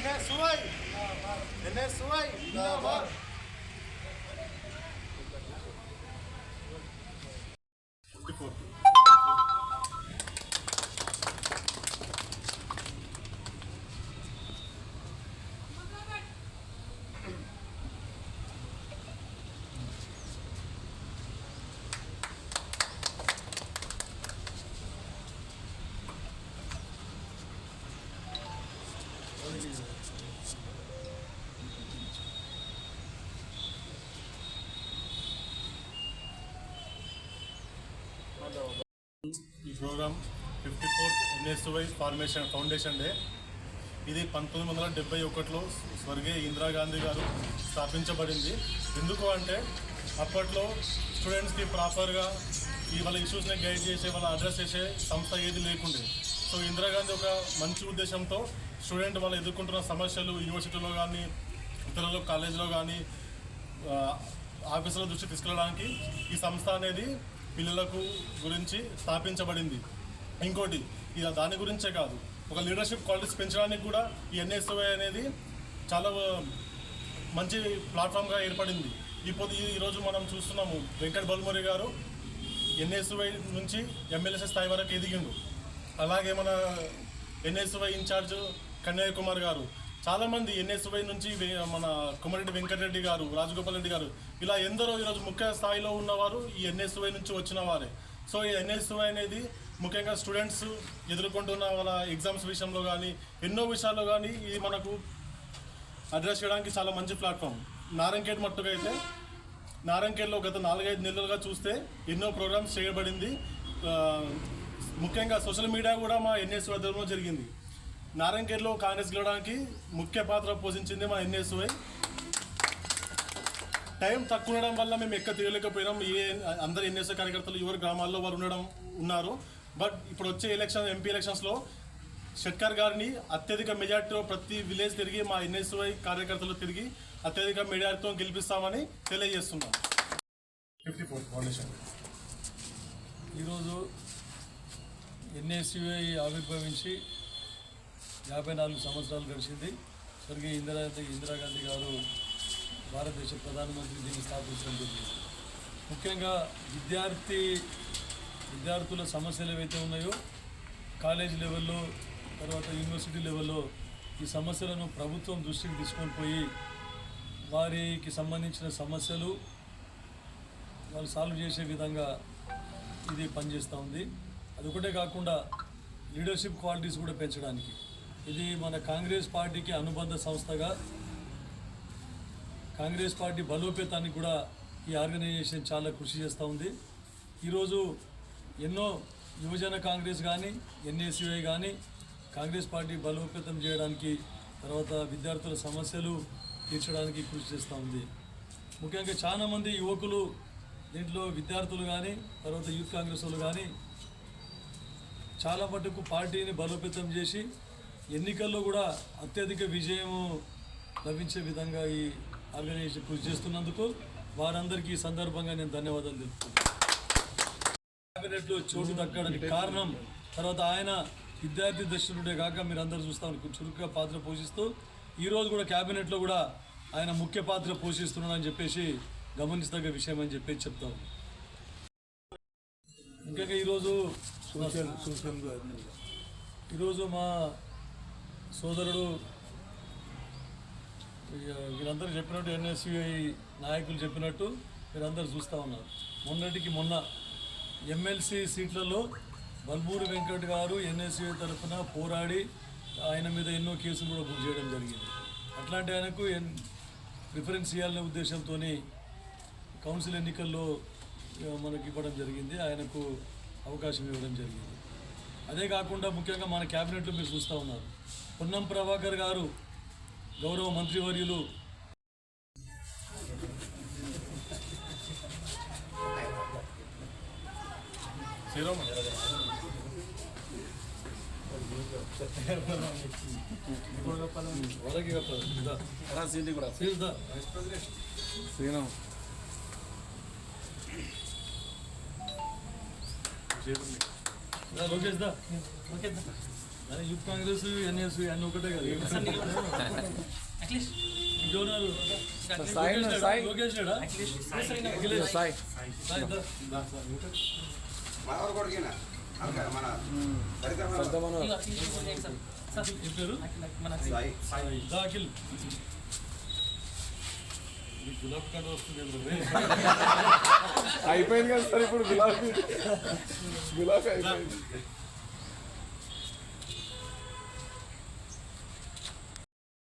ఎన్ఎస్వై NSUI జిందాబాద్ ఈ programme fifty fourth NSUI formation foundation day. ఇది పంతొమ్మిది వందల డెబ్బై ఒకటిలో స్వర్గీయ ఇందిరాగాంధీ గారు స్థాపించబడింది. ఎందుకు అంటే అప్పట్లో స్టూడెంట్స్కి ప్రాపర్గా ఈ వాళ్ళ ఇష్యూస్ని గైడ్ చేసే వాళ్ళ అడ్రస్ చేసే సంస్థ ఏది లేకుండే. సో ఇందిరాగాంధీ ఒక మంచి ఉద్దేశంతో స్టూడెంట్ వాళ్ళు ఎదుర్కొంటున్న సమస్యలు యూనివర్సిటీలో కానీ ఇతరులు కాలేజీలో కానీ ఆఫీసులో ఆఫీసుల దృష్టి తీసుకెళ్ళడానికి ఈ సంస్థ అనేది పిల్లలకు గురించి స్థాపించబడింది. ఇంకోటి ఇది దాని గురించే కాదు. ఒక లీడర్షిప్ క్వాలిటీస్ పెంచడానికి కూడా ఈ ఎన్ఎస్ఓఐ అనేది చాలా మంచి ప్లాట్ఫామ్గా ఏర్పడింది. ఇప్పుడు ఈరోజు మనం చూస్తున్నాము వెంకట్ బల్మురి గారు ఎన్ఎస్వై నుంచి ఎమ్మెల్యేసీ స్థాయి వరకు ఎదిగిండు. అలాగే మన ఎన్ఎస్వై ఇన్ఛార్జ్ కన్నయ్య కుమార్ గారు చాలామంది ఎన్ఎస్వై నుంచి మన కొమరెడ్డి వెంకటరెడ్డి గారు రాజగోపాల్ రెడ్డి గారు ఇలా ఎందరో ఈరోజు ముఖ్య స్థాయిలో ఉన్నవారు ఈ ఎన్ఎస్వై నుంచి వచ్చిన వారే. సో ఈ ఎన్ఎస్వై అనేది ముఖ్యంగా స్టూడెంట్స్ ఎదుర్కొంటున్న వాళ్ళ ఎగ్జామ్స్ విషయంలో కానీ ఎన్నో విషయాల్లో కానీ ఇది మనకు అడ్రస్ చేయడానికి చాలా మంచి ప్లాట్ఫామ్. నారంకేట్ మట్టుగా అయితే నారంకేట్లో గత నాలుగైదు నెలలుగా చూస్తే ఎన్నో ప్రోగ్రామ్స్ చేయబడింది. ముఖ్యంగా సోషల్ మీడియా కూడా మా ఎన్ఎస్ వద్దలో జరిగింది. నారంకేట్లో కాంగ్రెస్ గెలవడానికి ముఖ్య పాత్ర పోషించింది మా ఎన్ఎస్వై టైం తక్కువ ఉండడం వల్ల మేము ఎక్క తీయలేకపోయినాం. ఏ అందరు ఎన్ఎస్ఐ కార్యకర్తలు ఎవరు గ్రామాల్లో వారు ఉండడం ఉన్నారు. బట్ ఇప్పుడు వచ్చే ఎలక్షన్ ఎంపీ ఎలక్షన్స్లో షెట్కర్ గారిని అత్యధిక మెజార్టీలో ప్రతి విలేజ్ తిరిగి మా ఎన్ఎస్వై కార్యకర్తలు తిరిగి అత్యధిక మెజార్టీతో గెలిపిస్తామని తెలియజేస్తున్నాం. Fifty four foundation. ఈరోజు ఎన్ఎస్యుఐ ఆవిర్భవించి యాభై నాలుగు సంవత్సరాలు గడిచింది. స్వర్గీయ ఇందిరా ఇందిరాగాంధీ గారు భారతదేశ ప్రధానమంత్రి దీన్ని స్థాపించడం జరిగింది ముఖ్యంగా విద్యార్థి విద్యార్థుల సమస్యలు ఏవైతే ఉన్నాయో కాలేజ్ లెవెల్లో తర్వాత యూనివర్సిటీ లెవెల్లో ఈ సమస్యలను ప్రభుత్వం దృష్టికి తీసుకొని పోయి వారికి సంబంధించిన సమస్యలు వాళ్ళు సాల్వ్ చేసే విధంగా ఇది పనిచేస్తూ ఉంది. అది ఒకటే కాకుండా లీడర్షిప్ క్వాలిటీస్ కూడా పెంచడానికి. ఇది మన కాంగ్రెస్ పార్టీకి అనుబంధ సంస్థగా కాంగ్రెస్ పార్టీ బలోపేతానికి కూడా ఈ ఆర్గనైజేషన్ చాలా కృషి చేస్తూ ఉంది. ఈరోజు ఎన్నో యువజన కాంగ్రెస్ కానీ ఎన్ఏసీఐ కానీ కాంగ్రెస్ పార్టీ బలోపేతం చేయడానికి తర్వాత విద్యార్థుల సమస్యలు తీర్చడానికి కృషి చేస్తూ ఉంది. ముఖ్యంగా చాలామంది యువకులు దీంట్లో విద్యార్థులు కానీ తర్వాత యూత్ కాంగ్రెస్ వాళ్ళు కానీ చాలా మటుకు పార్టీని బలోపేతం చేసి ఎన్నికల్లో కూడా అత్యధిక విజయం లభించే విధంగా ఈ ఆర్గనైజేషన్ కృషి చేస్తున్నందుకు వారందరికీ ఈ సందర్భంగా నేను ధన్యవాదాలు తెలుపుతున్నాను. క్యాబినెట్లో చోటు దక్కడానికి కారణం తర్వాత ఆయన విద్యార్థి దర్శనుడే కాక మీరు అందరూ చూస్తా చురుకుగా పాత్ర పోషిస్తూ ఈరోజు కూడా క్యాబినెట్లో కూడా ఆయన ముఖ్య పాత్ర పోషిస్తున్నాడని చెప్పేసి గమనిస్తగ్గ విషయం అని చెప్పేసి చెప్తాం ఇంకా ఈరోజు ఈరోజు మా సోదరుడు వీరందరూ చెప్పినట్టు ఎన్ఎస్యుఐ నాయకులు చెప్పినట్టు వీరందరూ చూస్తూ ఉన్నారు. మొన్నటికి మొన్న ఎమ్మెల్సీ సీట్లలో బల్మూరి వెంకట్ గారు ఎన్ఎస్యుఐ తరఫున పోరాడి ఆయన మీద ఎన్నో కేసులు కూడా బుక్ చేయడం జరిగింది. అట్లాంటి ఆయనకు ఎన్ ప్రిఫరెన్స్ ఇవ్వాలనే ఉద్దేశంతో కౌన్సిల్ ఎన్నికల్లో మనకి ఇవ్వడం జరిగింది. ఆయనకు అవకాశం ఇవ్వడం జరిగింది. అదే కాకుండా ముఖ్యంగా మన క్యాబినెట్లో మీరు చూస్తూ ఉన్నారు. పొన్నం ప్రభాకర్ గారు గౌరవ మంత్రివర్యులు. శ్రీరామ్. లోకేష్ దా. యూత్ కాంగ్రెస్ ఎన్ఎస్ అన్ని ఒకటే కదా. లోకేష్. సాయి. మన పేరు? సాయి. సాయి. దా, అఖిల్ ఈ గులాబ్ కార్డు వస్తుంది ఏం రే? అయిపోయింది కదా సార్ ఇప్పుడు గులాబీ. గులాబీ అయిపోయింది.